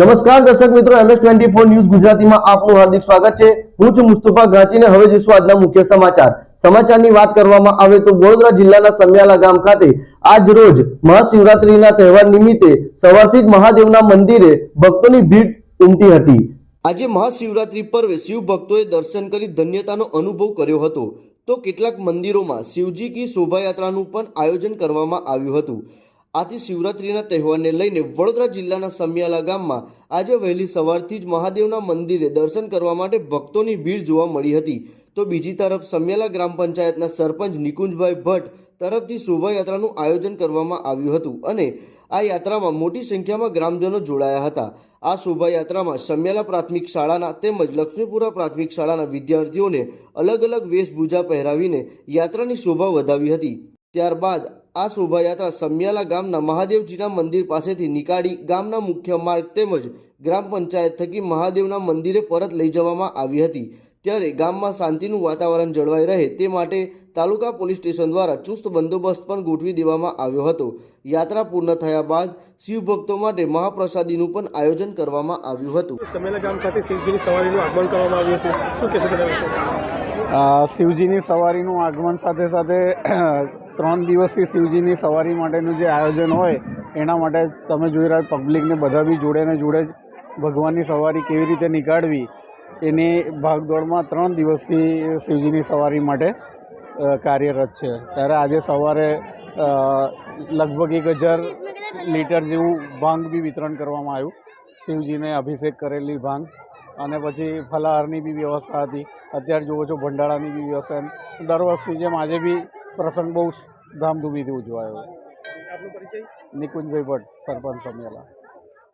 નમસ્કાર દર્શક મિત્રો, એમએસ ટ્વેન્ટી ફોર ન્યૂઝ ગુજરાતીમાં આપનું હાર્દિક સ્વાગત છે. હું છું મુસ્તફા ગાંચીને હવે જોઈશું આજના મુખ્ય સમાચાર. સમાચારની વાત કરવામાં આવે તો વડોદરા જિલ્લાના સમિયાલા ગામ ખાતે આજ રોજ મહાશિવરાત્રીના તહેવાર નિમિત્તે સવારથી જ મહાદેવના મંદિરે ભક્તોની ભીડ ઉમટી હતી. આજે મહાશિવરાત્રી પર્વે શિવ ભક્તોએ દર્શન કરી ધન્યતાનો અનુભવ કર્યો હતો. તો કેટલાક મંદિરોમાં શિવજી કી શોભાયાત્રાનું પણ આયોજન કરવામાં આવ્યું હતું. આથી શિવરાત્રીના તહેવારને લઈને વડોદરા જિલ્લાના સમિયાલા ગામમાં આજે વહેલી સવારથી જ મહાદેવના મંદિરે દર્શન કરવા માટે ભક્તોની ભીડ જોવા મળી હતી. તો બીજી તરફ સમિયાલા ગ્રામ પંચાયતના સરપંચ નિકુંજભાઈ ભટ્ટ તરફથી શોભાયાત્રાનું આયોજન કરવામાં આવ્યું હતું અને આ યાત્રામાં મોટી સંખ્યામાં ગ્રામજનો જોડાયા હતા. આ શોભાયાત્રામાં સમિયાલા પ્રાથમિક શાળાના તેમજ લક્ષ્મીપુરા પ્રાથમિક શાળાના વિદ્યાર્થીઓને અલગ અલગ વેશભૂષા પહેરાવીને યાત્રાની શોભા વધાવી હતી. ત્યારબાદ આ શોભાયાત્રા સમિયાલા ગામના મહાદેવજીના મંદિર પાસેથી નીકાળી ગામના મુખ્ય માર્ગ તેમજ ગ્રામ પંચાયત થકી મહાદેવના મંદિરે પરત લઈ જવામાં આવી હતી. ત્યારે ગામમાં શાંતિનું વાતાવરણ જળવાઈ રહે તે માટે તાલુકા પોલીસ સ્ટેશન દ્વારા ચુસ્ત બંદોબસ્ત પણ ગોઠવી દેવામાં આવ્યો હતો. યાત્રા પૂર્ણ થયા બાદ શિવભક્તો માટે મહાપ્રસાદીનું પણ આયોજન કરવામાં આવ્યું હતું. સમેલા ગામ ખાતે શિવજીની સવારીનું આગમન કરવામાં આવ્યું હતું. શું કહેશો શિવજીની સવારીનું આગમન સાથે સાથે ત્રણ દિવસથી શિવજીની સવારી માટેનું જે આયોજન હોય, એના માટે તમે જોઈ રહ્યા પબ્લિકને બધા બી જોડે ને જોડે જ ભગવાનની સવારી કેવી રીતે નીકાળવી, એની ભાગદોડમાં ત્રણ દિવસથી શિવજીની સવારી માટે કાર્યરત છે. ત્યારે આજે સવારે લગભગ એક હજાર લીટર જેવું ભાંગ બી વિતરણ કરવામાં આવ્યું. શિવજીને અભિષેક કરેલી ભાંગ અને પછી ફલાહારની બી વ્યવસ્થા હતી. અત્યારે જુઓ છો, ભંડારાની બી વ્યવસ્થા. દર વર્ષની જેમ આજે બી પ્રસંગ બહુ ધામધૂમીથી ઉજવાયો. નિકુંજભાઈ ભટ્ટ સરપંચ સમિયાલા